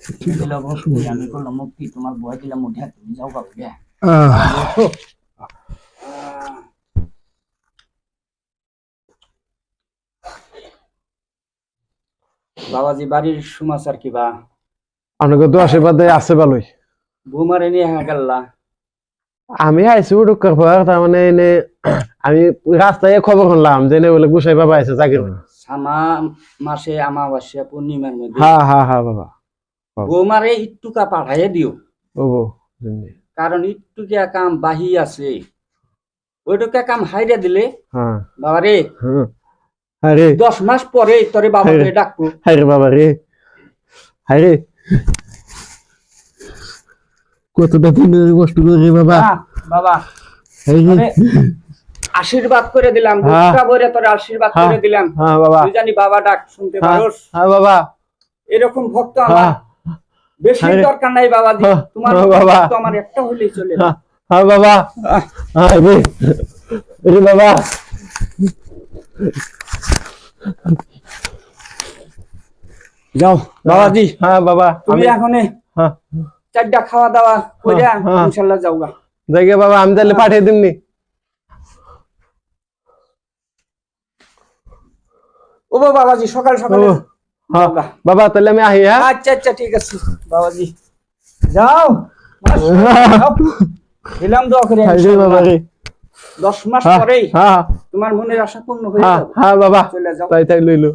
ভক্তি আমি করলাম মুক্তি তোমার বয় দিলাম উঠে তুমি যাও বাবু বাবাজি বাড়ির সমাচার কি বা? অনেক তো আশীর্বাদে আছে ভালোই। বৌমারে নিয়ে হ্যাঁ গেল্লা। আমি আইসি ঢুকার পর তার মানে এনে আমি রাস্তায় খবর শুনলাম যে বলে গুসাই বাবা আছে চাকরি সামা মাসে আমাবাস্যা পূর্ণিমার মধ্যে। হ্যাঁ হ্যাঁ হ্যাঁ বাবা। বৌমারে ইট্টুকা পাঠাইয়ে দিও। কারণ ইট্টুকিয়া কাম বাহি আছে। ওইটুকা কাম হাইরে দিলে হ্যাঁ। বাবারে হ্যাঁ। আরে দশ মাস পরে তোরে বাবাকে হ্যাঁ। ডাকবো। হাই বাবা রে হাই রে। কতটা দিন কষ্ট করে বাবা। বাবা। রে। মানে আশীর্বাদ করে দিলাম হ্যাঁ। গুটকা ভরে তোরে আশীর্বাদ হ্যাঁ। করে দিলাম। হ্যাঁ বাবা। তুই জানি বাবা ডাক শুনতে হ্যাঁ। পারোস। হ্যাঁ বাবা। এরকম ভক্ত আমার হ্যাঁ বেশি হ্যাঁ। দরকার নাই বাবা হ্যাঁ। তোমার হ্যাঁ, বাবা। ভক্ত আমার একটা হইলেই চলে হ্যাঁ হ্যাঁ বাবা। হ্যাঁ রে বাবা। যাও বাবাজি। হ্যাঁ বাবা। তুমি এখন হ্যাঁ। চারটা খাওয়া দাওয়া হ্যাঁ। যাওগা। বাবা আমি তাহলে পাঠিয়ে দিমনি। ও বাবা, বাবাজি সকাল সকালে হ্যাঁ। বাবা তাহলে আমি আহি হ্যাঁ? আচ্ছা আচ্ছা ঠিক আছে। বাবাজি। যাও। যাও। দিলাম দোয়া করে রে বাবা রে দশ মাস হ্যাঁ পরেই হ্যাঁ। তোমার মনের আশা পূর্ণ হয়ে হ্যাঁ যাবে। হ্যাঁ বাবা। তাই তাই লইলো।